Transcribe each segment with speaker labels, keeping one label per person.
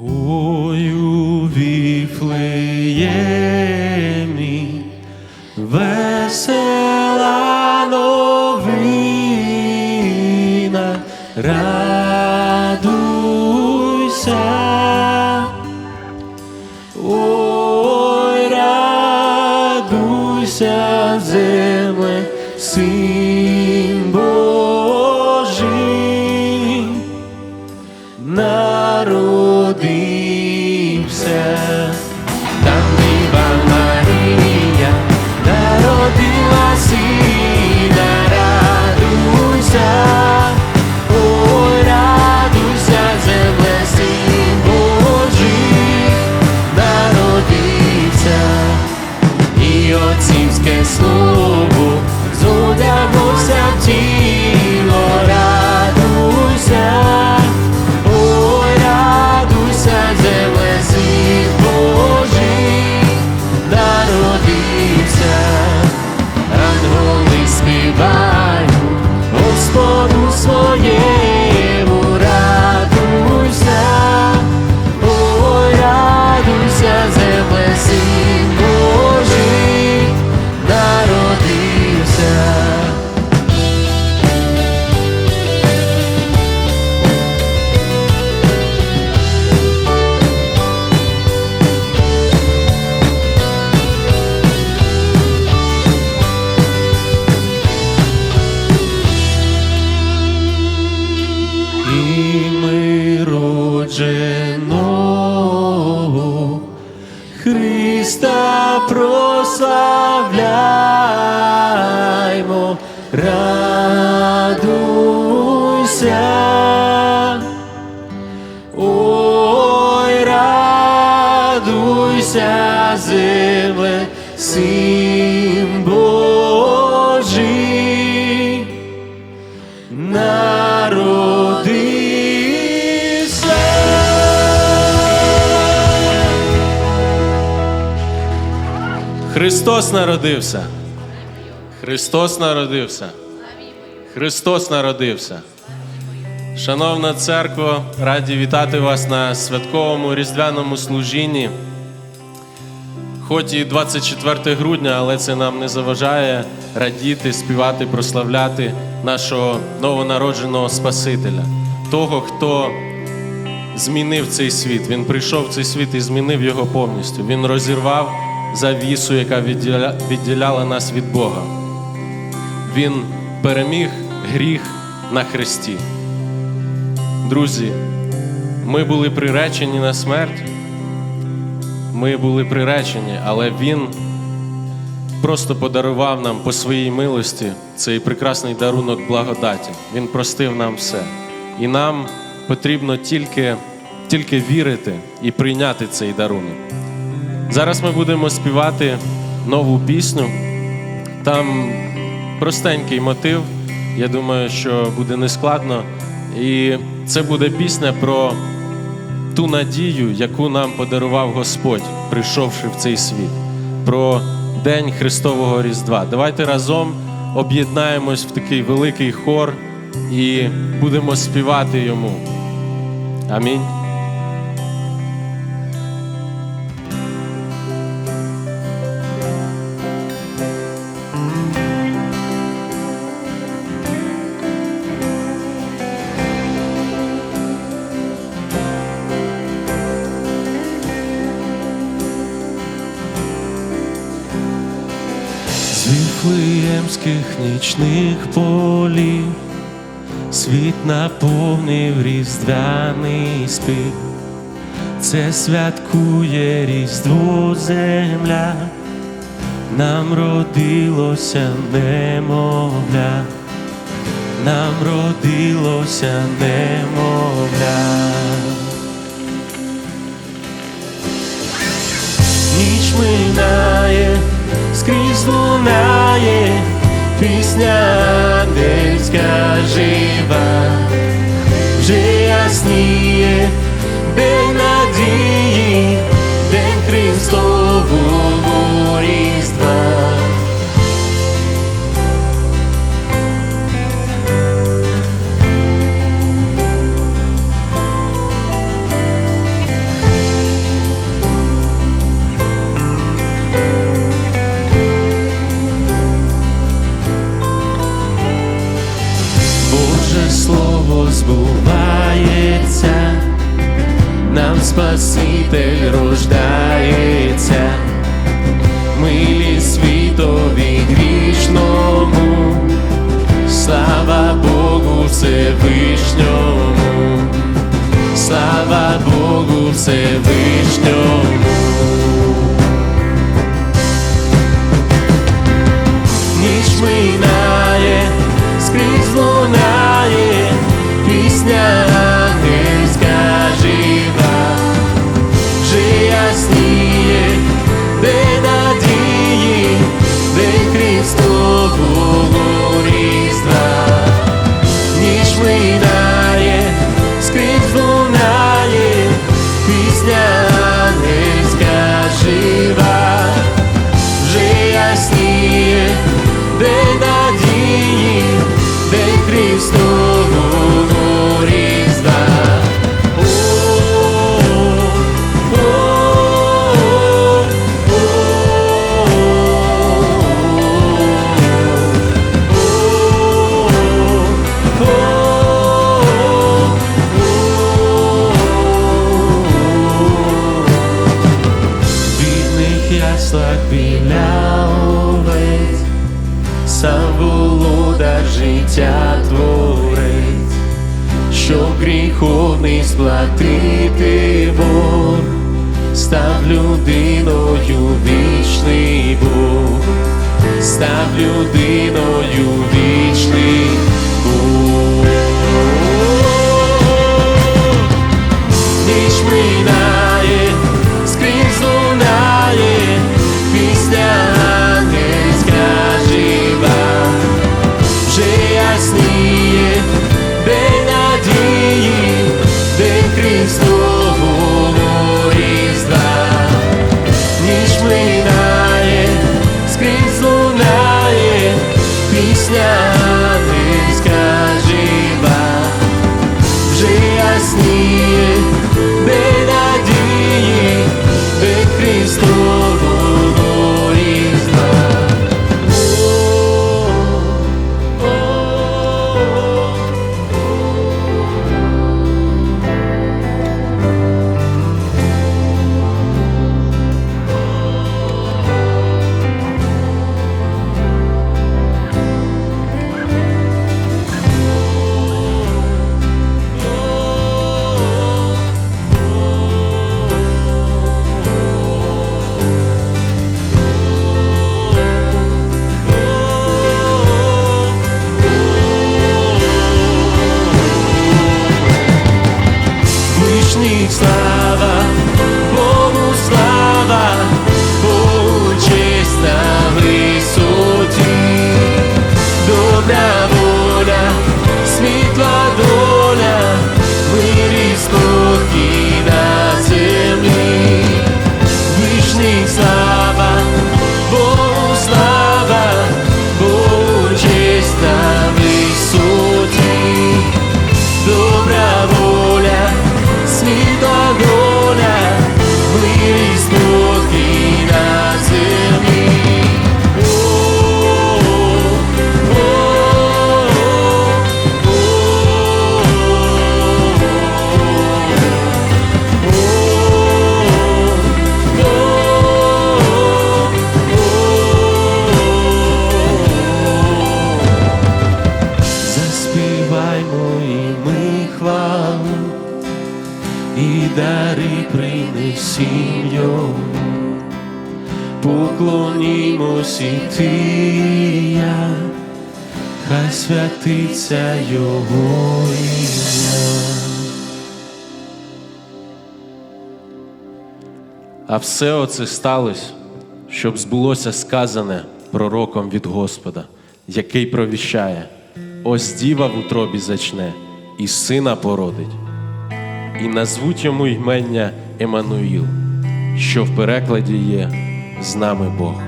Speaker 1: Ой, Христос народився. Христос народився. Христос народився. Шановна церква, раді вітати вас на святковому різдвяному служінні. Хоч і 24 грудня, але це нам не заважає радіти, співати, прославляти нашого новонародженого Спасителя, того, хто змінив цей світ. Він прийшов в цей світ і змінив його повністю. Він розірвав завісу, яка відділяла нас від Бога. Він переміг гріх на хресті. Друзі, ми були приречені на смерть. Ми були приречені, але Він просто подарував нам по своїй милості цей прекрасний дарунок благодаті. Він простив нам все. І нам потрібно тільки, тільки вірити і прийняти цей дарунок. Зараз ми будемо співати нову пісню. Там простенький мотив. Я думаю, що буде нескладно. І це буде пісня про ту надію, яку нам подарував Господь, прийшовши в цей світ, про День Христового Різдва. Давайте разом об'єднаємось в такий великий хор і будемо співати йому. Амінь. Віфлеємських нічних полів світ наповнив різдвяний спів. Це святкує різдво земля, нам родилося немовля, нам родилося немовля. ніч минає, скрізь лунає, пісня ангельська жива, вже ясніє, день надії, Спаситель рождається, милі світові грішному, слава Богу Всевишньому, слава Богу Всевишньому. А все оце сталося, щоб збулося сказане пророком від Господа, який провіщає: ось діва в утробі зачне, і сина породить, і назвуть йому ймення Еммануїл, що в перекладі є з нами Бог.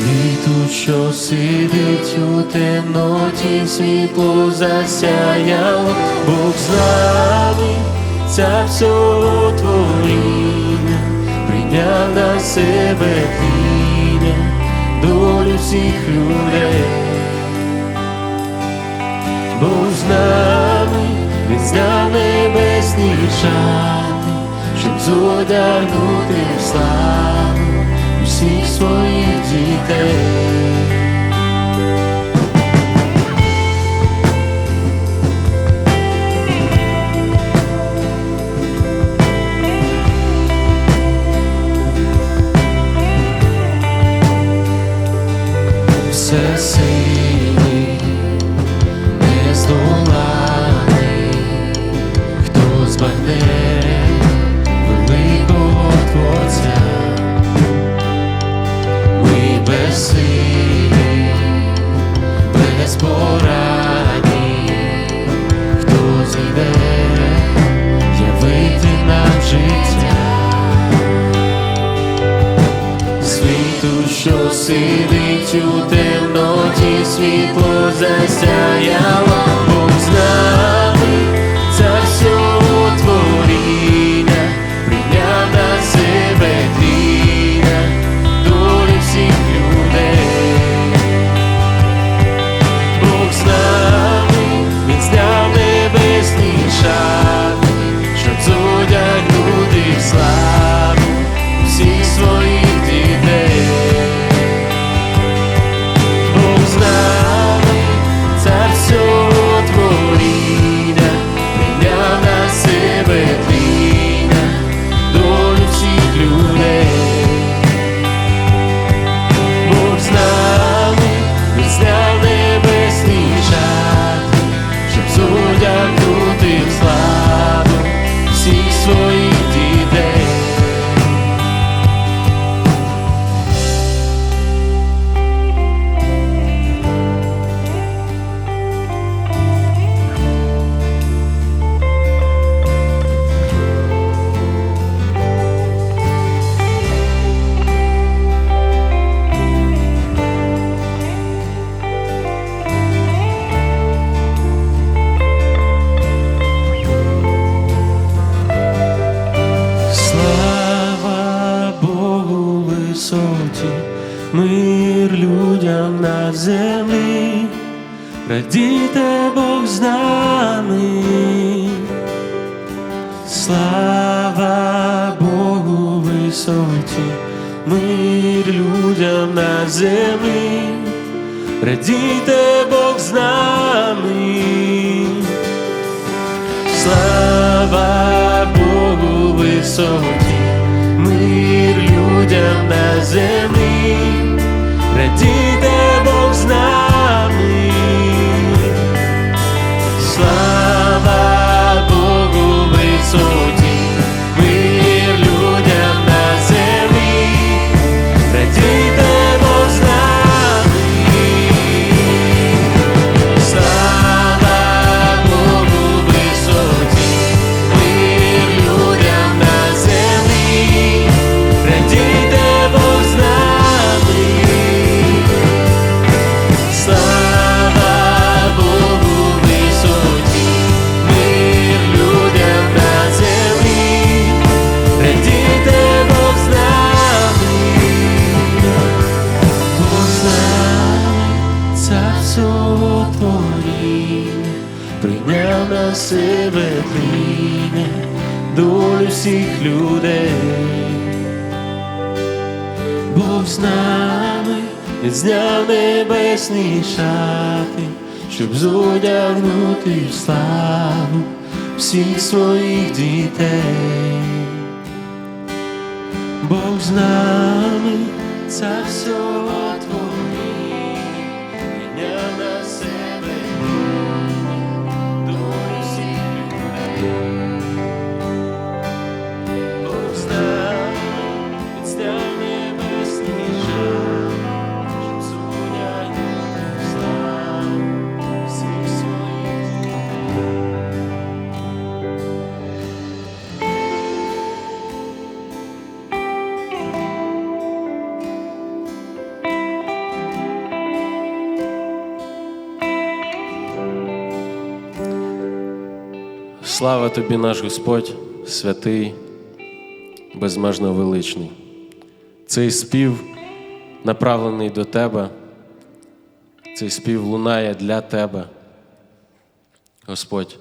Speaker 1: Світу, що сидить у темноті, світло засяяло, Бог з нами, ця всього творіння, прийняв на себе тління, долю всіх людей. Бог з нами, він зняв небесні шати, щоб в славу своїх дітей. Все сидить у темноті, світло засяяло, висоті, мир людям на землі, радійте Бог з нами. Слава Богу висоті, мир людям на землі, радійте Бог з нами. Слава Богу висоті, людям на землі, радійте Бог з щоб зодягнути в славу всіх своїх дітей. Бог з нами, цар всього творіння, Слава тобі, наш Господь, святий, безмежно величний. Цей спів направлений до тебе, цей спів лунає для тебе, Господь.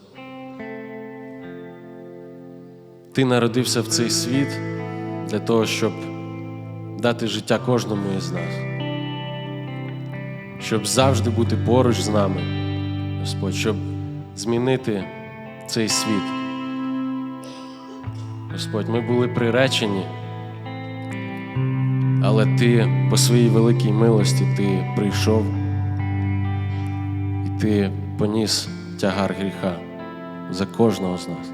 Speaker 1: Ти народився в цей світ для того, щоб дати життя кожному із нас, щоб завжди бути поруч з нами, Господь, щоб змінити цей світ. Господь, ми були приречені, але Ти по своїй великій милості Ти прийшов і Ти поніс тягар гріха за кожного з нас.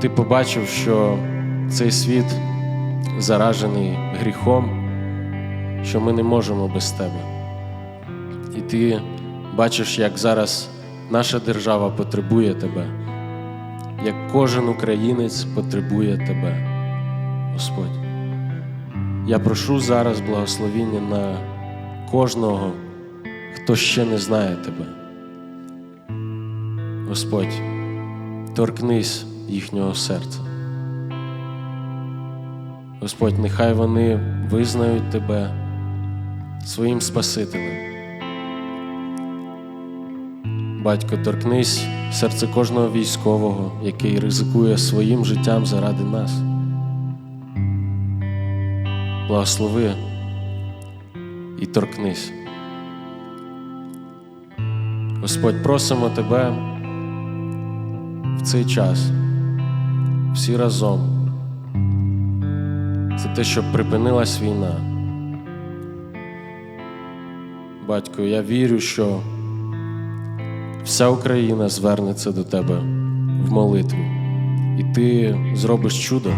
Speaker 1: Ти побачив, що цей світ заражений гріхом, що ми не можемо без тебе. І ти бачиш, як зараз наша держава потребує тебе, як кожен українець потребує тебе, Господь. Я прошу зараз благословіння на кожного, хто ще не знає тебе. Господь, торкнись їхнього серця. Господь, нехай вони визнають Тебе своїм Спасителем. Батько, торкнись серце кожного військового, який ризикує своїм життям заради нас. Благослови і торкнись. Господь, просимо Тебе в цей час всі разом за те, щоб припинилась війна. Батько, я вірю, що вся Україна звернеться до тебе в молитві, і ти зробиш чудо.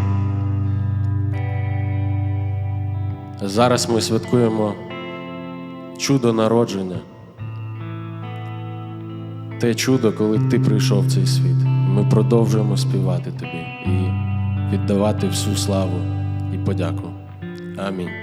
Speaker 1: Зараз ми святкуємо чудо народження. Те чудо, коли ти прийшов в цей світ. Ми продовжуємо співати тобі і віддавати всю славу і подяку. Амінь.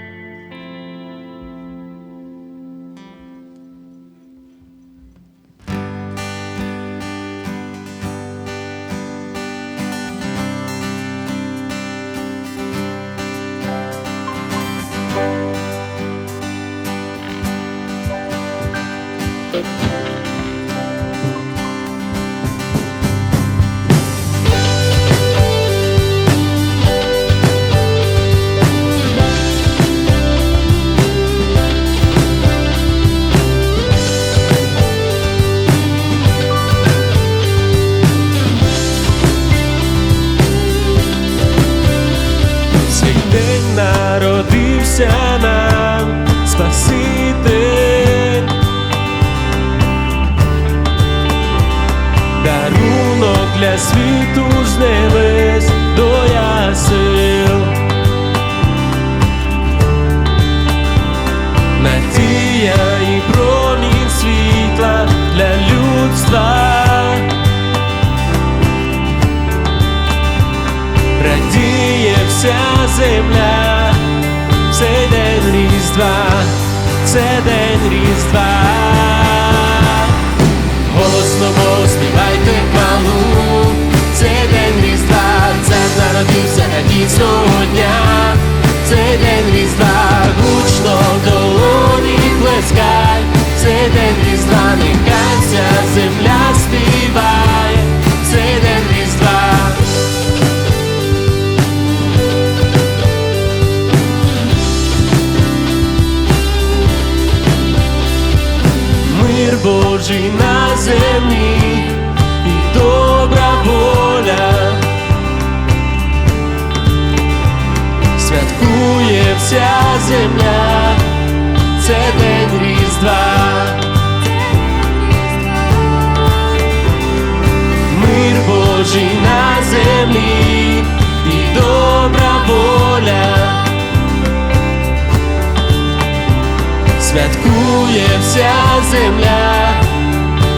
Speaker 2: Святкує вся земля,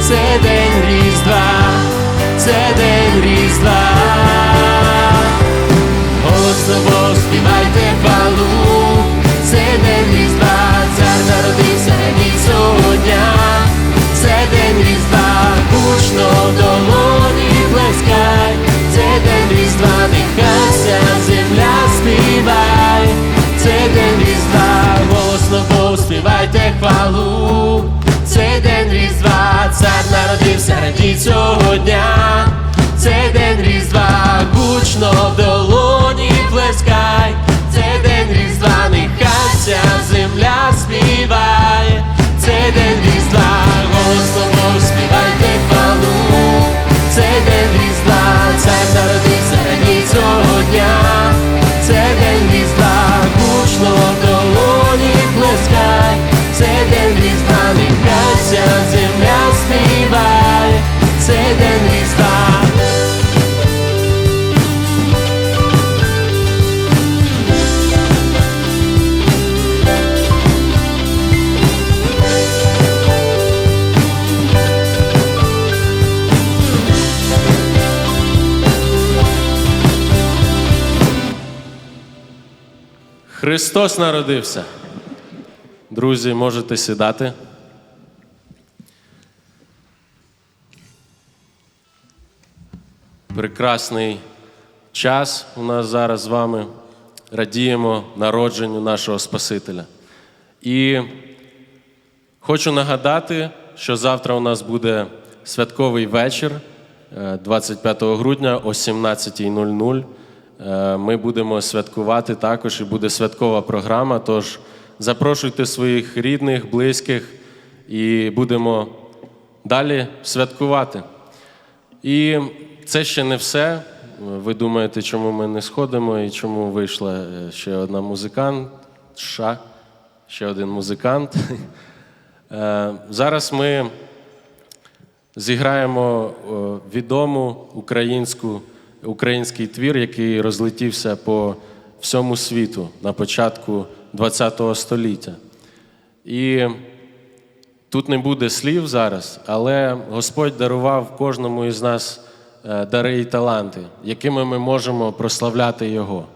Speaker 2: це день Різдва, це день Різдва. Голосно So.
Speaker 1: Христос народився. Друзі, можете сідати. Прекрасний час у нас зараз з вами. Радіємо народженню нашого Спасителя. І хочу нагадати, що завтра у нас буде святковий вечір е, 25 грудня о 17.00. Е, Ми будемо святкувати також і буде святкова програма. Тож запрошуйте своїх рідних, близьких і будемо далі святкувати. І це ще не все. Ви думаєте, чому ми не сходимо і чому вийшла е, ще одна музикантша, ще один музикант. Е, Зараз ми зіграємо відому українську, український твір, який розлетівся по всьому світу на початку ХХ століття. І Тут не буде слів зараз, але Господь дарував кожному із нас е, дари і таланти, якими ми можемо прославляти Його.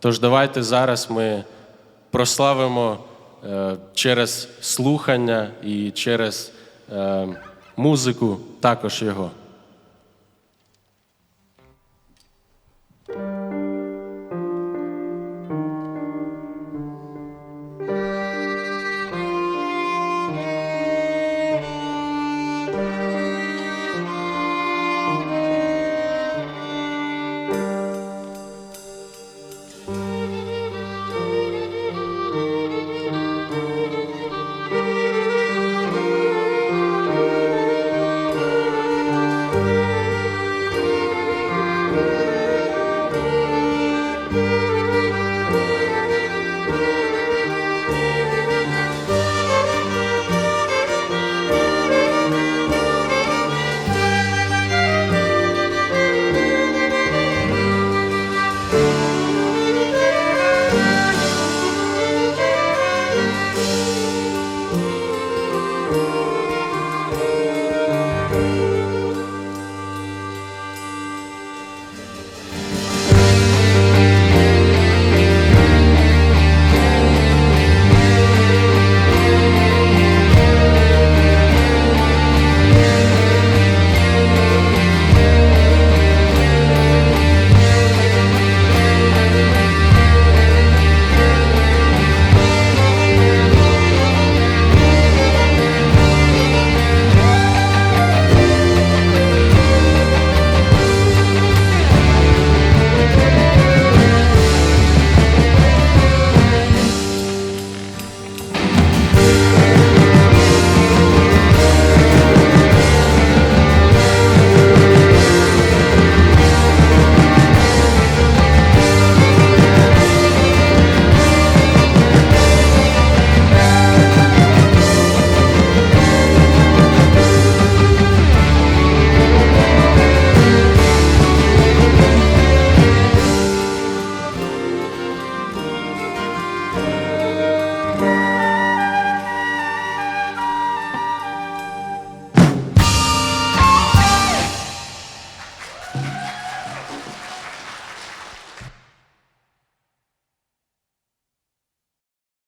Speaker 1: Тож давайте зараз ми прославимо е, через слухання і через е, музику також Його.